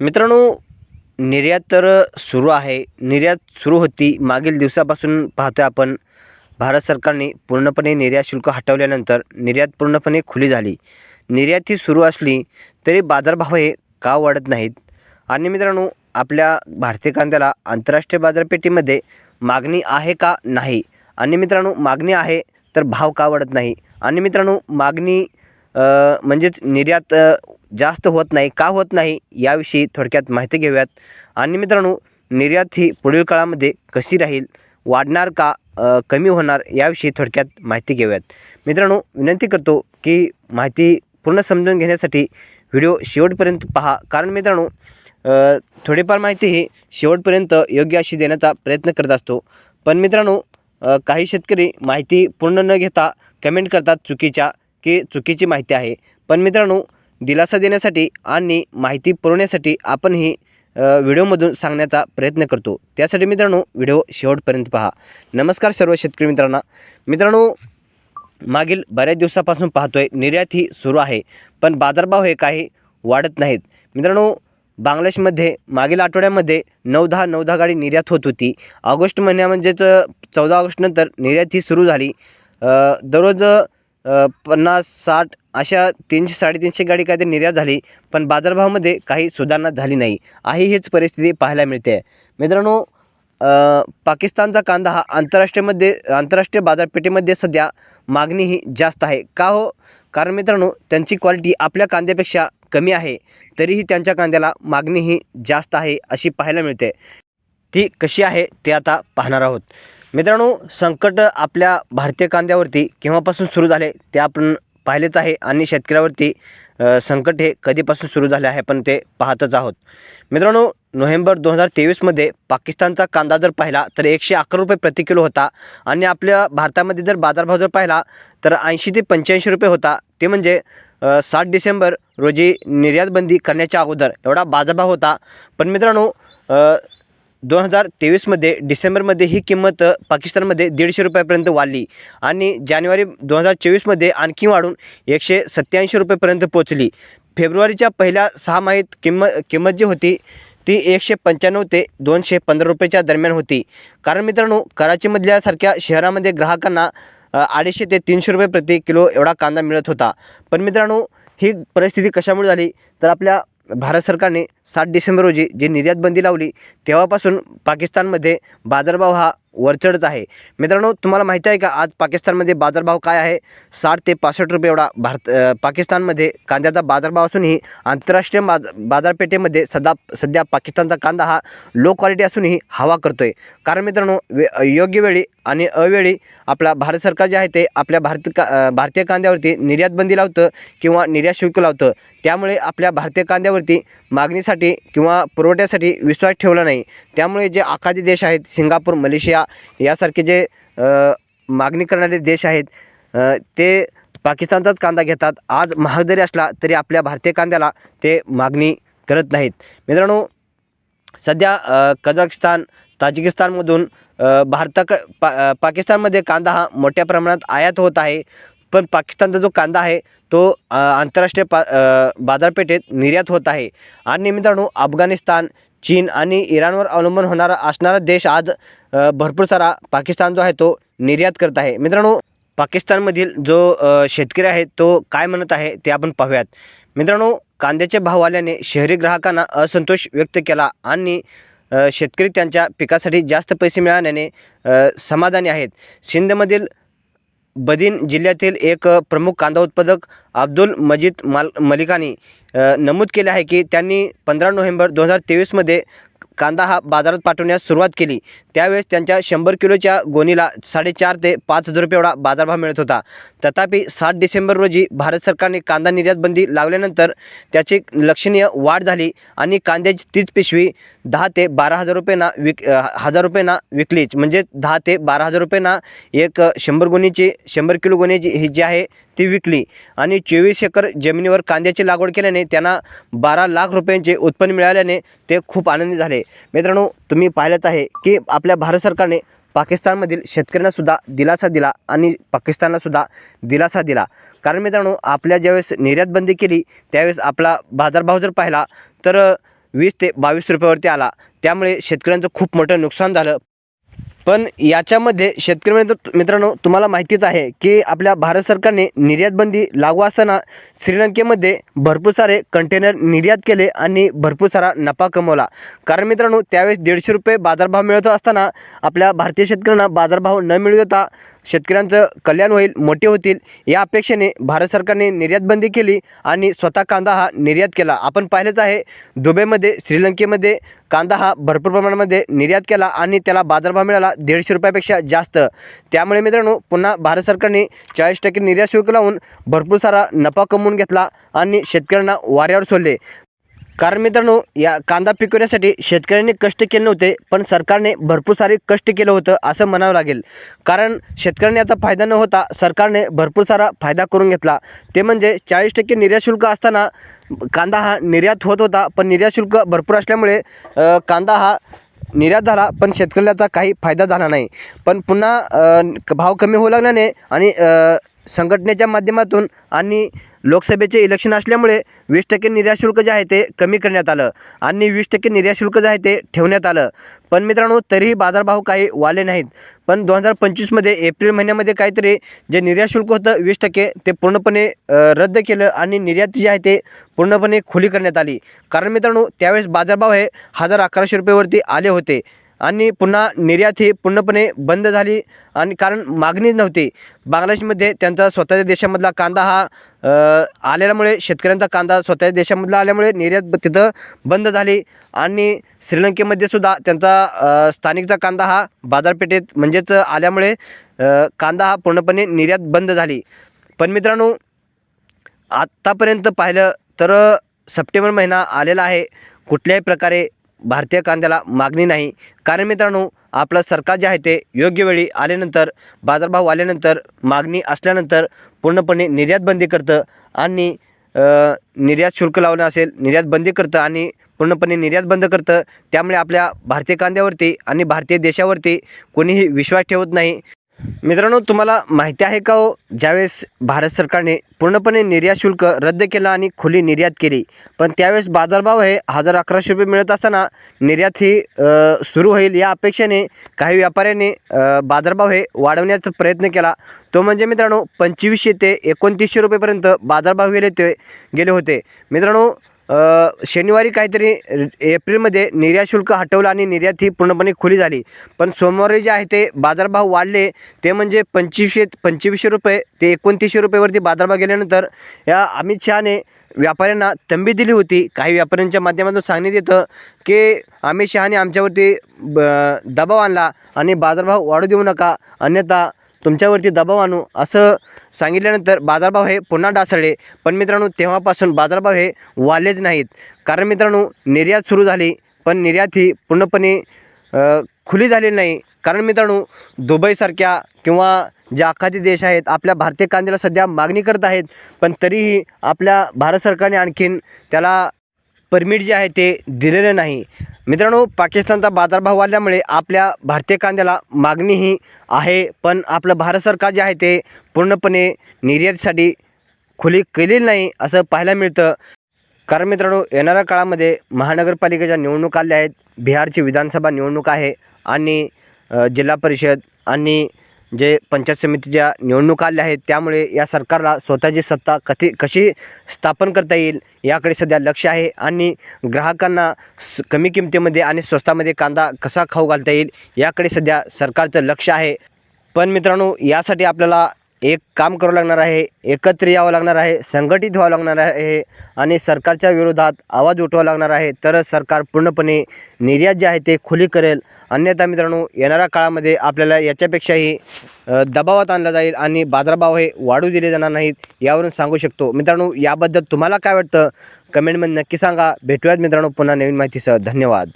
मित्रांनो निर्यात तर सुरू आहे. निर्यात सुरू होती. मागील दिवसापासून पाहतोय आपण भारत सरकारने पूर्णपणे निर्यात शुल्क हटवल्यानंतर निर्यात पूर्णपणे खुली झाली. निर्यात ही सुरू असली तरी बाजारभाव हे का वाढत नाहीत? आणि मित्रांनो आपल्या भारतीय कांद्याला आंतरराष्ट्रीय बाजारपेठेमध्ये मागणी आहे का नाही? आणि मित्रांनो मागणी आहे तर भाव का वाढत नाही? आणि मित्रांनो मागणी म्हणजेच निर्यात जास्त होत नाही का होत नाही याविषयी थोडक्यात माहिती घेऊयात. आणि मित्रांनो निर्यात ही पुढील काळामध्ये कशी राहील वाढणार का कमी होणार याविषयी थोडक्यात माहिती घेऊयात. मित्रांनो विनंती करतो की माहिती पूर्ण समजून घेण्यासाठी व्हिडिओ शेवटपर्यंत पहा. कारण मित्रांनो थोडीफार माहिती ही शेवटपर्यंत योग्य अशी देण्याचा प्रयत्न करत असतो. पण मित्रांनो काही शेतकरी माहिती पूर्ण न घेता कमेंट करतात चुकीच्या. की चुकीची माहिती आहे. पण मित्रांनो दिलासा देण्यासाठी आणि माहिती पुरवण्यासाठी आपण ही व्हिडिओमधून सांगण्याचा प्रयत्न करतो. त्यासाठी मित्रांनो व्हिडिओ शेवटपर्यंत पहा. नमस्कार सर्व शेतकरी मित्रांना. मित्रांनो मागील बऱ्याच दिवसापासून पाहतोय निर्यात ही सुरू आहे. पण बाजारभाव हे काही वाढत नाहीत. मित्रांनो बांगलादेशमध्ये मागील आठवड्यामध्ये नऊ दहा नऊ दहा गाडी निर्यात होत होती. ऑगस्ट महिन्या म्हणजेच चौदा ऑगस्टनंतर निर्यात ही सुरू झाली. दररोज पन्नास साठ अशा तीनशे साडेतीनशे गाडी काय ते निर्यात झाली पण बाजारभावामध्ये काही सुधारणा झाली नाही. आहे हीच परिस्थिती पाहायला मिळते. मित्रांनो पाकिस्तानचा कांदा हा आंतरराष्ट्रीयमध्ये आंतरराष्ट्रीय बाजारपेठेमध्ये सध्या मागणी ही जास्त आहे. का हो? कारण मित्रांनो त्यांची क्वालिटी आपल्या कांद्यापेक्षा कमी आहे तरीही त्यांच्या कांद्याला मागणी ही जास्त आहे अशी पाहायला मिळते. ती कशी आहे ते आता पाहणार आहोत. मित्रांनो संकट आपल्या भारतीय कांद्यावरती केव्हापासून सुरू झाले ते आपण पाहिलेच आहे आणि शेतकऱ्यावरती संकट हे कधीपासून सुरू झाले आहे पण ते पाहतच आहोत. मित्रांनो नोव्हेंबर दोन हजार तेवीसमध्ये पाकिस्तानचा कांदा जर पाहिला तर एकशे अकरा रुपये प्रति किलो होता आणि आपल्या भारतामध्ये जर बाजारभाव जर पाहिला तर ऐंशी ते पंच्याऐंशी रुपये होता. ते म्हणजे सात डिसेंबर रोजी निर्यातबंदी करण्याच्या अगोदर एवढा बाजारभाव होता. पण मित्रांनो दोन हजार तेवीसमध्ये डिसेंबरमध्ये ही किंमत पाकिस्तानमध्ये दीडशे रुपयापर्यंत वाढली आणि जानेवारी दोन हजार चोवीसमध्ये आणखी वाढून एकशे सत्त्याऐंशी रुपयेपर्यंत पोचली फेब्रुवारीच्या पहिल्या सहामाहीत किंमत किंमत जी होती ती एकशे पंच्याण्णव ते दोनशे पंधरा रुपयाच्या दरम्यान होती. कारण मित्रांनो कराचीमधल्यासारख्या शहरामध्ये ग्राहकांना अडीचशे ते तीनशे रुपये प्रति किलो एवढा कांदा मिळत होता. पण मित्रांनो ही परिस्थिती कशामुळे झाली? तर आपल्या भारत सरकारने सात डिसेंबर रोजी जी निर्यात बंदी लावली तेव्हापासून पाकिस्तानमध्ये बाजारभाव हा वरचढच आहे. मित्रांनो तुम्हाला माहिती आहे का आज पाकिस्तानमध्ये बाजारभाव काय आहे? साठ ते पासष्ट रुपये एवढा भारत पाकिस्तानमध्ये कांद्याचा बाजारभाव असूनही आंतरराष्ट्रीय बाज बाजारपेठेमध्ये सदा सध्या पाकिस्तानचा कांदा हा लो क्वालिटी असूनही हवा करतो आहे कारण मित्रांनो वे योग्य वेळी आणि अवेळी आपला भारत सरकार जे आहे ते आपल्या भारत का भारतीय कांद्यावरती निर्यात बंदी लावतं किंवा निर्यात शुल्क लावतं. त्यामुळे आपल्या भारतीय कांद्यावरती मागणीसाठी किंवा पुरवठ्यासाठी विश्वास ठेवला नाही. त्यामुळे जे आखादी देश आहेत सिंगापूर मलेशिया यासारखे जे मागणी करणारे देश आहेत ते पाकिस्तानचाच कांदा घेतात. आज महाग जरी असला तरी आपल्या भारतीय कांद्याला ते मागणी करत नाहीत. मित्रांनो सध्या कझाकस्तान ताजिकिस्तानमधून भारताक पा पाकिस्तानमध्ये कांदा हा मोठ्या प्रमाणात आयात होत आहे. पण पाकिस्तानचा जो कांदा आहे तो आंतरराष्ट्रीय पा बाजारपेठेत निर्यात होत आहे. आणि मित्रांनो अफगाणिस्तान चीन आणि इराणवर अवलंबून होणारा असणारा देश आज भरपूर सारा पाकिस्तान जो आहे तो निर्यात करत आहे. मित्रांनो पाकिस्तानमधील जो शेतकरी आहे तो काय म्हणत आहे ते आपण पाहूयात. मित्रांनो कांद्याचे भाव आल्याने शहरी ग्राहकांना असंतोष व्यक्त केला आणि शेतकरी त्यांच्या पिकासाठी जास्त पैसे मिळाल्याने समाधानी आहेत. सिंधमधील बदिन जिल्ह्यातील एक प्रमुख कांदा उत्पादक अब्दुल मजीद माल मलिकानी नमूद केले आहे की त्यांनी पंधरा नोव्हेंबर दोन हजार तेवीसमध्ये कांदा हा बाजारात पाठवण्यास सुरुवात केली. त्यावेळेस त्यांच्या शंभर किलोच्या गोणीला साडेचार ते पाच हजार रुपये एवढा बाजारभाव मिळत होता. तथापि सात डिसेंबर रोजी भारत सरकारने कांदा निर्यात बंदी लावल्यानंतर त्याची लक्षणीय वाढ झाली आणि कांद्याची तीच पिशवी दहा ते बारा हजार रुपयांना विक हजार रुपयांना विकलीच म्हणजे दहा ते बारा हजार रुपयांना एक शंभर गुणीची शंभर किलो गुन्ह्याची ही जी आहे ती विकली. आणि चोवीस एकर जमिनीवर कांद्याची लागवड केल्याने त्यांना बारा लाख रुपयांचे उत्पन्न मिळाल्याने ते खूप आनंदी झाले. मित्रांनो तुम्ही पाहिलंच आहे की आपल्या भारत सरकारने पाकिस्तानमधील शेतकऱ्यांनासुद्धा दिलासा दिला आणि पाकिस्तानलासुद्धा दिलासा दिला. कारण मित्रांनो आपल्या ज्यावेळेस निर्यातबंदी केली त्यावेळेस आपला बाजारभाव जर पाहिला तर वीस ते बावीस रुपयावरती आला. त्यामुळे शेतकऱ्यांचं खूप मोठं नुकसान झालं. पण याच्यामध्ये शेतकरी मित्र मित्रांनो तुम्हाला माहितीच आहे की आपल्या भारत सरकारने निर्यातबंदी लागू असताना श्रीलंकेमध्ये भरपूर सारे कंटेनर निर्यात केले आणि भरपूर सारा नफा कमवला. कारण मित्रांनो त्यावेळेस दीडशे रुपये बाजारभाव मिळत असताना आपल्या भारतीय शेतकऱ्यांना बाजारभाव न मिळू देता शेतकऱ्यांचं कल्याण होईल मोठे होतील या अपेक्षेने भारत सरकारने निर्यातबंदी केली आणि स्वतः कांदा हा निर्यात केला. आपण पाहिलंच आहे दुबईमध्ये श्रीलंकेमध्ये कांदा हा भरपूर प्रमाणामध्ये निर्यात केला आणि त्याला बाजारभाव मिळाला दीडशे रुपयापेक्षा जास्त. त्यामुळे मित्रांनो पुन्हा भारत सरकारने चाळीस टक्के निर्यात शुल्क लावून भरपूर सारा नफा कमवून घेतला आणि शेतकऱ्यांना वाऱ्यावर सोडले. कारण मित्रांनो या कांदा पिकवण्यासाठी शेतकऱ्यांनी कष्ट केले नव्हते पण सरकारने भरपूर सारे कष्ट केलं होतं असं म्हणावं लागेल. कारण शेतकऱ्यांनी आता फायदा न होता सरकारने भरपूर सारा फायदा करून घेतला. ते म्हणजे चाळीस टक्के निर्यात शुल्क असताना कांदा हा निर्यात होत होता पण निर्यात शुल्क भरपूर असल्यामुळे कांदा हा निर्यात झाला पण शेतकऱ्याचा काही फायदा झाला नाही. पण पुन्हा क- भाव कमी होऊ लागल्याने आणि संघटनेच्या माध्यमातून आणि लोकसभेचे इलेक्शन असल्यामुळे वीस टक्के निर्यातशुल्क जे आहे ते कमी करण्यात आलं आणि वीस टक्के निर्यातशुल्क जे आहे ते ठेवण्यात आलं. पण मित्रांनो तरीही बाजारभाव काही वाले नाहीत. पण दोन हजार पंचवीसमध्ये एप्रिल महिन्यामध्ये काहीतरी जे निर्यातशुल्क होतं वीस टक्के ते पूर्णपणे रद्द केलं आणि निर्यात जे आहे ते पूर्णपणे खुली करण्यात आली. कारण मित्रांनो त्यावेळेस बाजारभाव हे हजार अकराशे रुपयेवरती आले होते. आणि पुन्हा निर्यात ही पूर्णपणे बंद झाली. आणि कारण मागणीच नव्हती. बांगलादेशमध्ये त्यांचा स्वतःच्या देशामधला कांदा हा आल्यामुळे आलेल्यामुळे शेतकऱ्यांचा कांदा स्वतःच्या देशामधला आल्यामुळे निर्यात तिथं बंद झाली. आणि श्रीलंकेमध्ये सुद्धा त्यांचा स्थानिकचा कांदा हा बाजारपेठेत म्हणजेच आल्यामुळे कांदा हा पूर्णपणे निर्यात बंद झाली. पण मित्रांनो आत्तापर्यंत पाहिलं तर सप्टेंबर महिना आलेला आहे. कुठल्याही प्रकारे भारतीय कांद्याला मागणी नाही. कारण मित्रांनो आपलं सरकार जे आहे ते योग्य वेळी आल्यानंतर बाजारभाव आल्यानंतर मागणी असल्यानंतर पूर्णपणे निर्यात बंदी करतं आणि निर्यात शुल्क लावणं असेल निर्यात बंदी करतं आणि पूर्णपणे निर्यात बंद करतं त्यामुळे आपल्या भारतीय कांद्यावरती आणि भारतीय देशावरती कोणीही विश्वास ठेवत नाही. मित्रांनो तुम्हाला माहिती आहे का हो ज्यावेळेस भारत सरकारने पूर्णपणे निर्यात शुल्क रद्द केलं आणि खुली निर्यात केली पण त्यावेळेस बाजारभाव हे हजार अकराशे रुपये मिळत असताना निर्यात ही सुरू होईल या अपेक्षेने काही व्यापाऱ्यांनी बाजारभाव हे वाढवण्याचा प्रयत्न केला. तो म्हणजे मित्रांनो पंचवीसशे ते एकोणतीसशे रुपयेपर्यंत बाजारभाव गेले ते गेले होते. मित्रांनो शनिवारी काहीतरी एप्रिलमध्ये निर्यात शुल्क हटवलं आणि निर्यात ही पूर्णपणे खुली झाली. पण सोमवारी जे आहे ते बाजारभाव वाढले. ते म्हणजे पंचवीसशे पंचवीसशे रुपये ते एकोणतीसशे रुपयेवरती बाजारभाव गेल्यानंतर या अमित शहाने व्यापाऱ्यांना तंबी दिली होती. काही व्यापाऱ्यांच्या माध्यमातून सांगण्यात येतं की अमित शहाने आमच्यावरती ब दबाव आणला आणि बाजारभाव वाढू देऊ नका. अन्यथा तुमच्यावरती दबाव आणू असं सांगितल्यानंतर बाजारभाव हे पुन्हा ढासळले. पण मित्रांनो तेव्हापासून बाजारभाव हे वाढलेच नाहीत. कारण मित्रांनो निर्यात सुरू झाली पण निर्यात ही पूर्णपणे खुली झालेली नाही. कारण मित्रांनो दुबईसारख्या किंवा जे आखाती देश आहेत आपल्या भारतीय कांद्याला सध्या मागणी करत आहेत पण तरीही आपल्या भारत सरकारने आणखीन त्याला परमिट जे आहे ते दिलेलं नाही. मित्रांनो पाकिस्तानचा बाजारभाव वाढल्यामुळे आपल्या भारतीय कांद्याला मागणीही आहे पण आपलं भारत सरकार जे आहे ते पूर्णपणे निर्यातीसाठी खुली केलेली नाही असं पाहायला मिळतं. कारण मित्रांनो येणाऱ्या काळामध्ये महानगरपालिकेच्या निवडणूक आल्या आहेत बिहारची विधानसभा निवडणूक आहे आणि जिल्हा परिषद आणि जे पंचायत समितीच्या निवडणुका आल्या आहेत त्यामुळे या सरकारला स्वतःची सत्ता कथी कशी स्थापन करता येईल याकडे सध्या लक्ष आहे आणि ग्राहकांना स कमी किमतीमध्ये आणि स्वस्तामध्ये कांदा कसा खाऊ घालता येईल याकडे सध्या सरकारचं लक्ष आहे. पण मित्रांनो यासाठी आपल्याला एक काम करावं लागणार आहे एकत्र यावं लागणार आहे संघटित व्हावं लागणार आहे आणि सरकारच्या विरोधात आवाज उठवावा लागणार आहे. तरच सरकार पूर्णपणे निर्यात जे आहे ते खुली करेल. अन्यथा मित्रांनो येणाऱ्या काळामध्ये आपल्याला याच्यापेक्षाही दबावात आणला जाईल आणि बाजारभाव हे वाढू दिले जाणार नाहीत यावरून सांगू शकतो. मित्रांनो याबद्दल तुम्हाला काय वाटतं? कमेंटमध्ये नक्की सांगा. भेटूयात मित्रांनो पुन्हा नवीन माहितीसह. धन्यवाद.